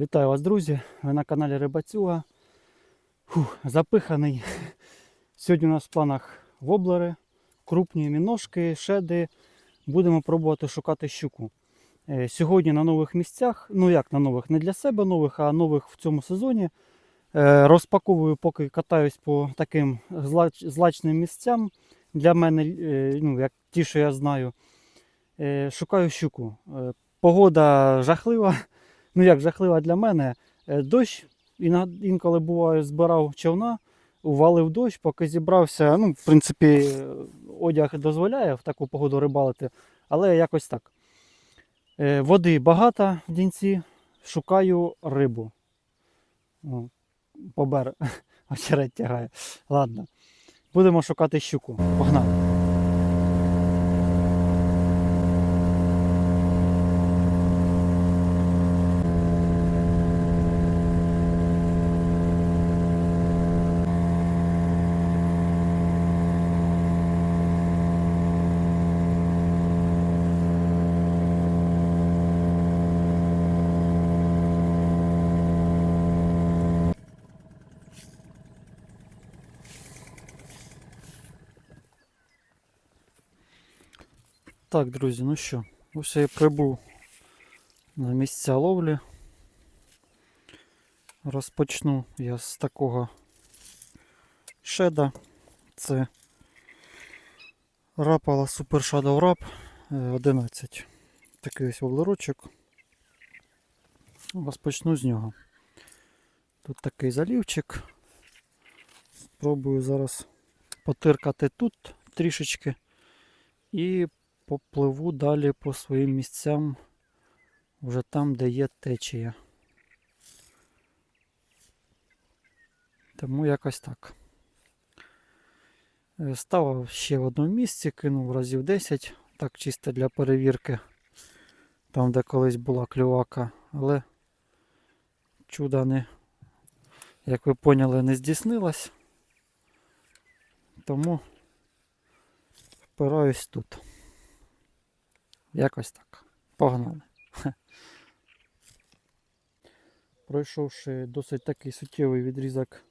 Вітаю вас, друзі! Ви на каналі Рибацюга. Фух, запиханий. Сьогодні у нас в планах воблери, крупні міножки, шеди. Будемо пробувати шукати щуку. Е, Сьогодні на нових місцях, ну як на нових, не для себе нових, а нових в цьому сезоні. Е, Розпаковую, поки катаюсь по таким злач- злачним місцям. Для мене, е, ну, як ті, що я знаю. Шукаю щуку. Погода жахлива. Ну як жахлива для мене. Е, Дощ інколи буває, збирав човна, увалив дощ, поки зібрався. Ну, в принципі, е, одяг дозволяє в таку погоду рибалити, але якось так. Е, Води багато в дінці, шукаю рибу. Побер, очерет тягає. Ладно. Будемо шукати щуку. Погнали. Так, друзі, ну що, ось я прибув на місця ловлі. Розпочну я з такого шеда. Це Rapala Super Shadow Rap е, 11. Такий ось воблерочок. Розпочну з нього. Тут такий залівчик. Спробую зараз потиркати тут трішечки і попливу далі по своїм місцям, вже там, де є течія. Тому якось так. Е, Ставив ще в одному місці, кинув разів 10, так чисто для перевірки, там, де колись була клювака, але чуда не, як ви поняли, не здійснилось. Тому впираюсь тут. Якось так. Погнали. Пройшовши досить такий суттєвий відрізок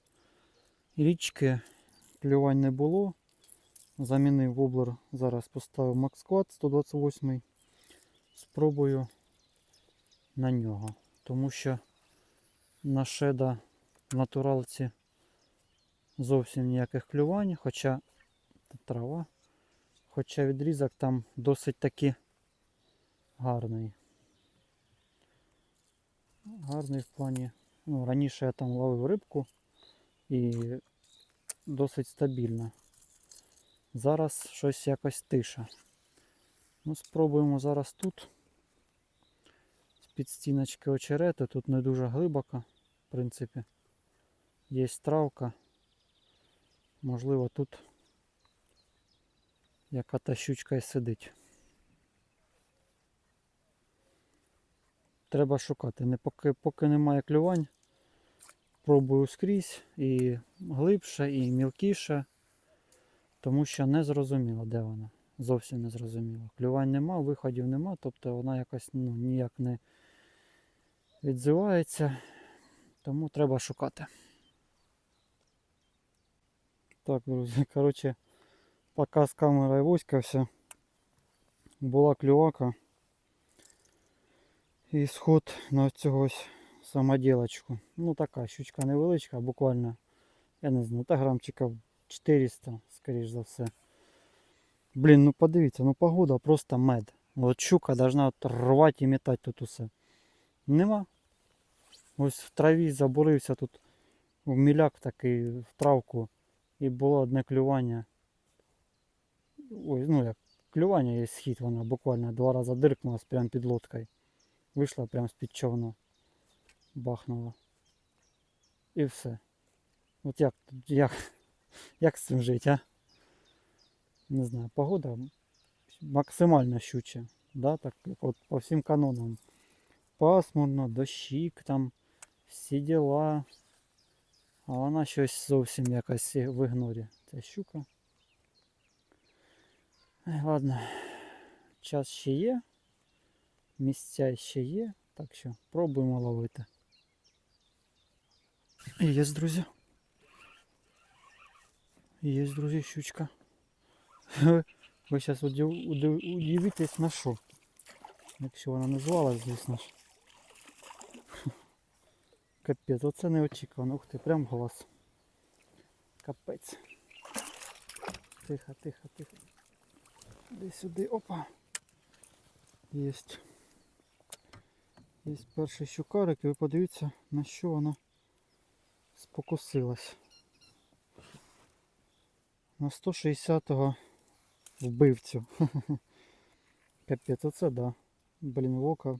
річки, клювань не було. Замінив воблер, зараз поставив Максквад 128. Спробую на нього. Тому що на шеда в натуралці зовсім ніяких клювань, хоча трава, хоча відрізок там досить таки гарний. Гарний в плані. Ну, раніше я там ловив рибку і досить стабільно. Зараз щось якось тиша. Ну, спробуємо зараз тут. З-під стіночки очерету, тут не дуже глибоко, в принципі. Є травка. Можливо, тут яка та щучка і сидить. Треба шукати. Не поки, поки немає клювань. Пробую скрізь і глибше, і мілкіше, тому що не зрозуміло, де вона. Зовсім не зрозуміло. Клювань нема, виходів нема, тобто вона якось ну, ніяк не відзивається, тому треба шукати. Так, друзі, коротше, поки з камерою воськався, була клювака. І сход на цього ось самоділочку. Ну така щучка невеличка, буквально, я не знаю, та грамчика 400, скоріш за все. Блін, ну подивіться, ну погода просто мед. От щука должна рвати і метати тут усе. Нема. Ось в траві забурився тут в міляк такий в травку. І було одне клювання. Ой, ну як клювання є схід, вона буквально два рази диркнулась прямо під лодкою. Вийшла прямо з-під човна. Бахнула. І все. От як, як, як з цим жити, а? Не знаю, погода максимально щуча. Да? Так, от по всім канонам. Пасмурно, дощик там, всі діла. А вона щось зовсім якось в ігнорі. Ця щука. Ладно. Час ще є. Місця ще є. Так що пробуємо ловити. Є, друзі. Є, друзі, щучка. Ви зараз удивитесь на що. Якщо вона назвалась, звісно ж. Капець, оце неочікувано. Ух ти, прям голос. Капець. Тихо, тихо, тихо. Іди сюди, опа. Єсть. Є перший щукарик і ви подивіться на що вона спокусилась. На 160-го вбивцю. Капець, оце да. Блін, вока.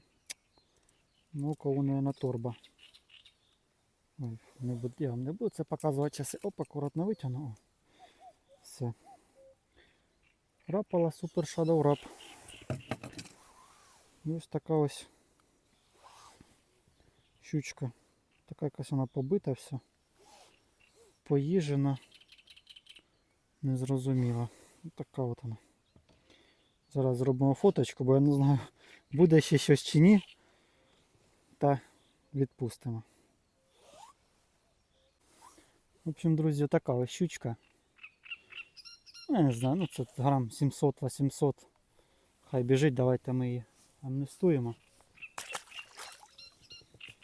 Вока у на торба. Ой, не буду, я вам не буду це показувати часи. Оп, акуратно витягну. Все. Рапала супер Shadow рап. І ось така ось щучка. Така якась вона побита вся. Поїжена. Незрозуміла. Така от вона. Зараз зробимо фоточку, бо я не знаю, буде ще щось чи ні. Та відпустимо. В общем, друзі, така ось щучка. Ну, я не знаю, ну це грам 700-800. Хай біжить, давайте ми її амністуємо.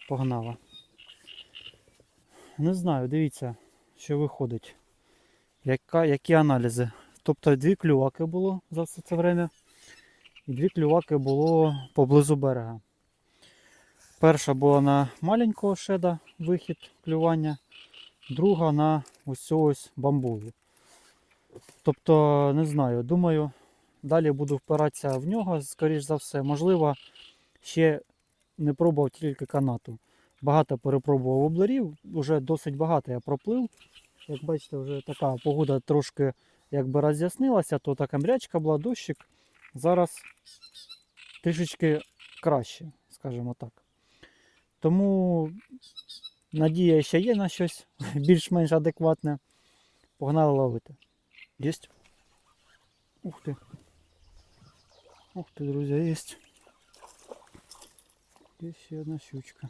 Погнала. Не знаю, дивіться, що виходить. Яка, які аналізи. Тобто дві клюваки було за все це время. І дві клюваки було поблизу берега. Перша була на маленького шеда вихід клювання, друга на ось ось бамбулу. Тобто, не знаю, думаю, далі буду впиратися в нього, скоріш за все. Можливо, ще не пробував тільки канату. Багато перепробував обларів, вже досить багато я проплив. Як бачите, вже така погода трошки якби роз'яснилася, то така мрячка була, дощик. Зараз трішечки краще, скажімо так. Тому надія ще є на щось більш-менш адекватне. Погнали ловити. Єсть. Ух ти. Ух ти, друзі, єсть. Є ще одна щучка.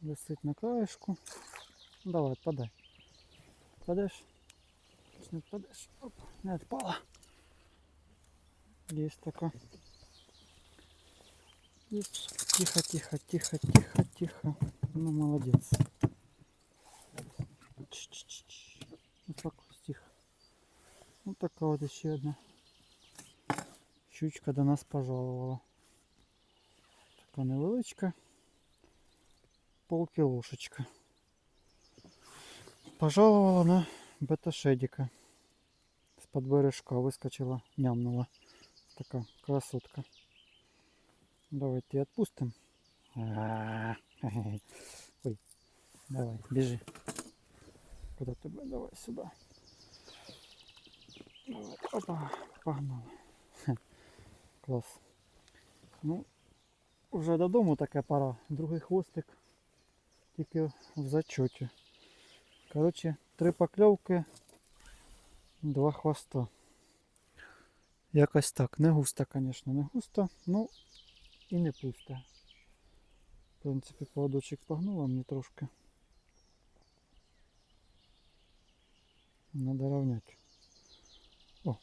Висить на краєшку. Ну, Давай, подай. Падеш? Не впадеш. Оп, не відпала. Есть така. Есть. Тихо, тихо, тихо, тихо, тихо. Ну, молодец. Ч-ч-ч-ч. Успокойся, тихо. Вот такая вот еще одна щучка до нас пожаловала. Така невеличка. Полкілошечка. Пожаловала на бета-шедика. З-под бережка вискочила, нямнула. Така красотка. Давайте її відпустимо. А, хе-хе. Ой, давай, біжи. Куда тебе? Давай сюди. Давай, опа, погнали. Хе, Клас. Ну, вже додому таке пора. Другий хвостик тільки в зачоті. Коротше, три покльовки, два хвоста. Якось так. Не густо, звісно, не густо, ну і не пусто. В принципі, поводочок погнула мені трошки. Надо равнять. О!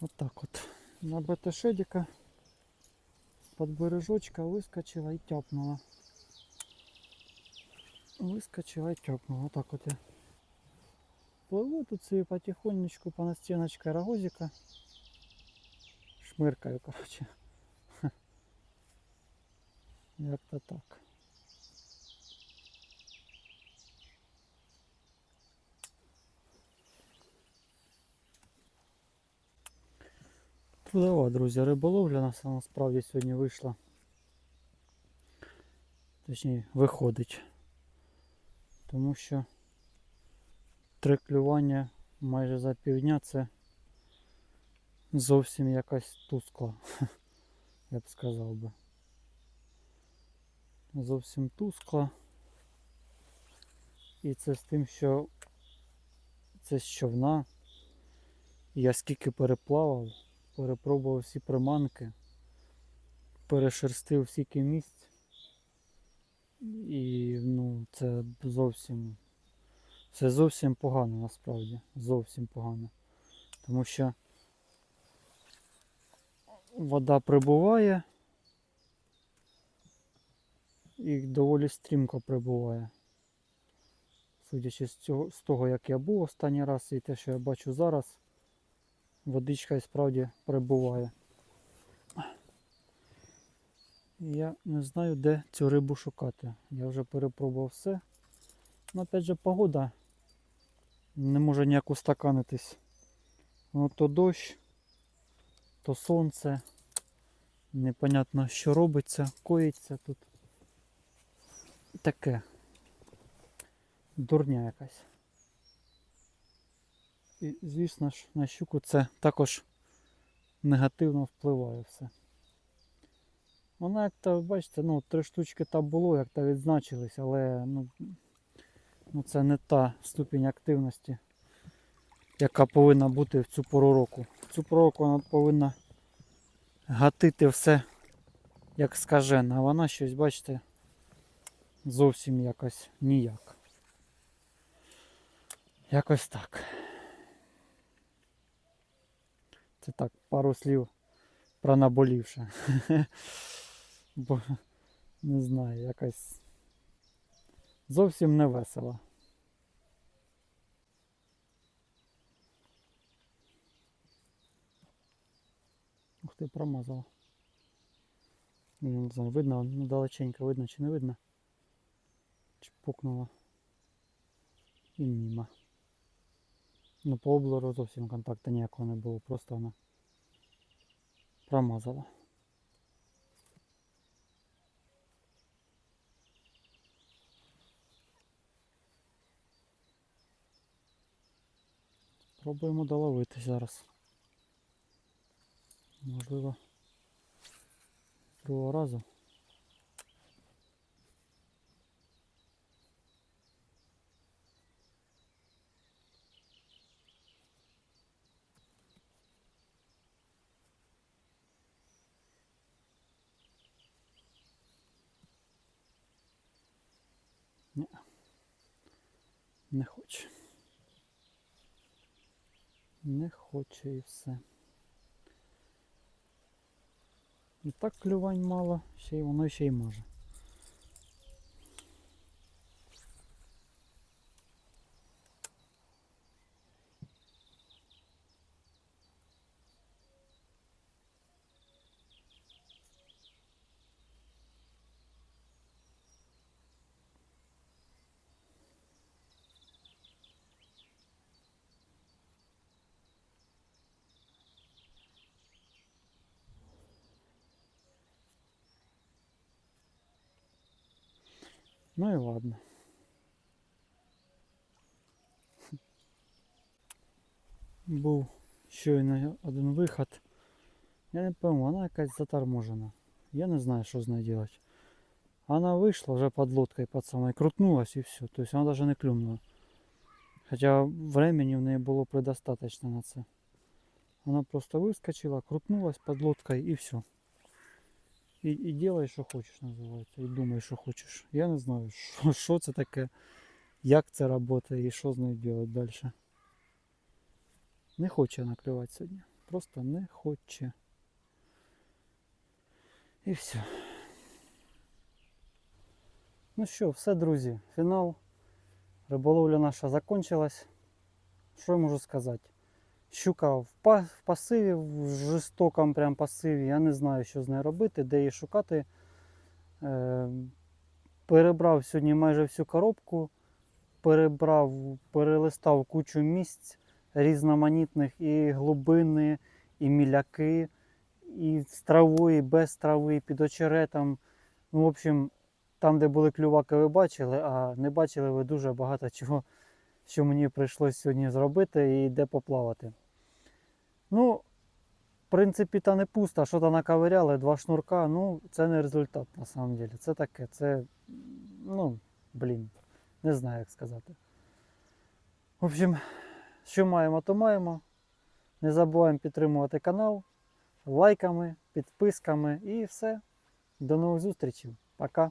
Вот так вот. На БТ-шедика под бережочка и і Выскочила и і Вот так вот я плыву тут себе потихонечку по настіночка рогозика. шмыркаю, короче, Як-то так. Трудова, друзі, риболовля нас насправді сьогодні вийшла. Точніше, виходить. Тому що три клювання майже за півдня це зовсім якась тускла, я б сказав би. Зовсім тускла. І це з тим, що це з човна. Я скільки переплавав, перепробував всі приманки, перешерстив стільки місць. І ну, це зовсім. Це зовсім погано насправді. Зовсім погано. Тому що вода прибуває і доволі стрімко прибуває. Судячи з, цього, з того, як я був останній раз і те, що я бачу зараз, водичка і справді прибуває. Я не знаю, де цю рибу шукати. Я вже перепробував все. Ну, опять же, погода не може ніяк устаканитись. Ну, то дощ, то сонце. Непонятно, що робиться, коїться тут. Таке. Дурня якась. І, звісно ж, на щуку це також негативно впливає все. Вона як то, бачите, ну, три штучки там було, як то відзначились, але ну, ну, це не та ступінь активності, яка повинна бути в цю пору року. В цю пору року вона повинна гатити все як скажена, а вона щось, бачите, зовсім якось ніяк. Якось так. Це так, пару слів про наболівше. Бо не знаю, якась зовсім не весело. Ух ти, промазала. Ну, Не знаю, видно, ну далеченько видно чи не видно. Чпукнула. І мімо. Ну по облору зовсім контакту ніякого не було, просто вона промазала. Пробуємо доловити зараз. Можливо, другого разу. Ні. Не хоче. Не хоче і все. І так клювань мало, ще й воно ще й може. Ну і ладно. Був щойно один виход. Я не пойму, вона якась заторможена. Я не знаю, що з нею робити. Вона вийшла вже під лодкою під самою, крутнулась і все. Тобто вона навіть не клюнула. Хоча времени в неї було предостаточно на це. Вона просто вискочила, крутнулась під лодкою і все. І, і делай, що хочеш, називається. І думай, що хочеш. Я не знаю, що, що це таке, як це працює і що з нею робити далі. Не хоче вона клювати сьогодні. Просто не хоче. І все. Ну що, все, друзі, фінал. Риболовля наша закончилась. Що я можу сказати? Щука в, па- в пасиві, в жорстокому прям пасиві. Я не знаю, що з нею робити, де її шукати. Е, перебрав сьогодні майже всю коробку. Перебрав, перелистав кучу місць різноманітних і глибини, і міляки, і з травою, і без трави, і під очеретом. Ну, в общем, там, де були клюваки, ви бачили, а не бачили ви дуже багато чого, що мені прийшлось сьогодні зробити і де поплавати. Ну, в принципі, та не пусто, що то наковиряли, два шнурка, ну, це не результат на самом деле. Це таке, це, ну, блін, не знаю, як сказати. В общем, що маємо, то маємо. Не забуваємо підтримувати канал лайками, підписками і все. До нових зустрічей. Пока.